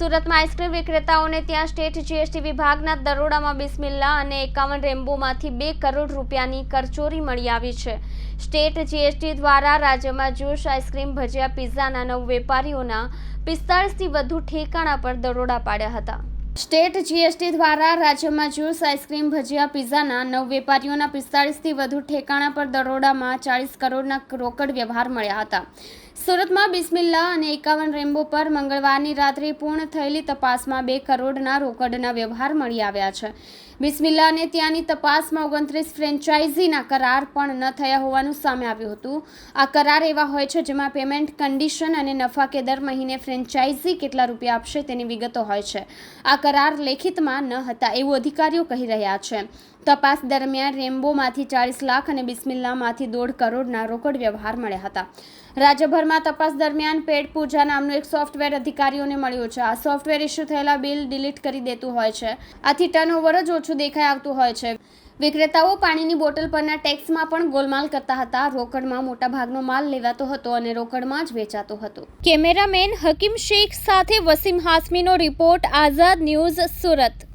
સુરતમાં આઈસ્ક્રીમ વિક્રેતાઓને ત્યાં state GST વિભાગના દરોડામાં બિસ્મિલ્લા અને એકાવન રેમ્બોમાંથી બે કરોડ રૂપિયાની કરચોરી મળી આવી છે. સ્ટેટ જીએસટી દ્વારા રાજ્યમાં જ્યુસ, આઈસ્ક્રીમ, ભજીયા, પિઝાના નવ વેપારીઓના પિસ્તાળીસથી વધુ ઠેકાણા પર દરોડા પાડ્યા હતા. સ્ટેટ જીએસટી દ્વારા રાજ્યમાં જ્યુસ, આઈસ્ક્રીમ, ભજીયા, પિઝાના નવ વેપારીઓના પિસ્તાળીસથી વધુ ઠેકાણા પર દરોડામાં ચાળીસ કરોડના રોકડ વ્યવહાર મળ્યા હતા. સુરતમાં બિસ્મિલ્લા અને એકાવન રેમ્બો પર મંગળવારની રાત્રે પૂર્ણ થયેલી તપાસમાં બે કરોડના રોકડના વ્યવહાર મળી આવ્યા છે. બિસ્મિલ્લા અને ત્યાંની તપાસમાં ઓગણત્રીસ ફ્રેન્ચાઇઝીના કરાર પણ ન થયા હોવાનું સામે આવ્યું હતું. આ કરાર એવા હોય છે જેમાં પેમેન્ટ કન્ડિશન અને નફા કે દર મહિને ફ્રેન્ચાઇઝી કેટલા રૂપિયા આપશે તેની વિગતો હોય છે. આ કરાર લેખિતમાં ન હતા એવું અધિકારીઓ કહી રહ્યા છે. તપાસ દરમિયાન રેમ્બોમાંથી ચાળીસ લાખ અને બિસ્મિલ્લામાંથી દોઢ કરોડના રોકડ વ્યવહાર મળ્યા હતા. રાજ્યભરમાં તપાસ દરમિયાન પેડ પૂજા નામનું એક સોફ્ટવેર અધિકારીઓને મળ્યું છે. આ સોફ્ટવેર ઇસ્યુ થયેલા બિલ ડિલીટ કરી દેતું હોય છે. આથી ટર્નઓવર જ ઓછું દેખાઈ આવતું હોય છે. વિક્રેતાઓ પાણીની બોટલ પરના ટેક્સમાં પણ ગોલમાલ કરતા હતા. રોકડમાં મોટાભાગનો માલ લેવાતો હતો અને રોકડમાં જ વેચાતો હતો. કેમેરામેન હકીમ શેખ સાથે વસીમ હાસમીનો રિપોર્ટ, આઝાદ ન્યૂઝ સુરત.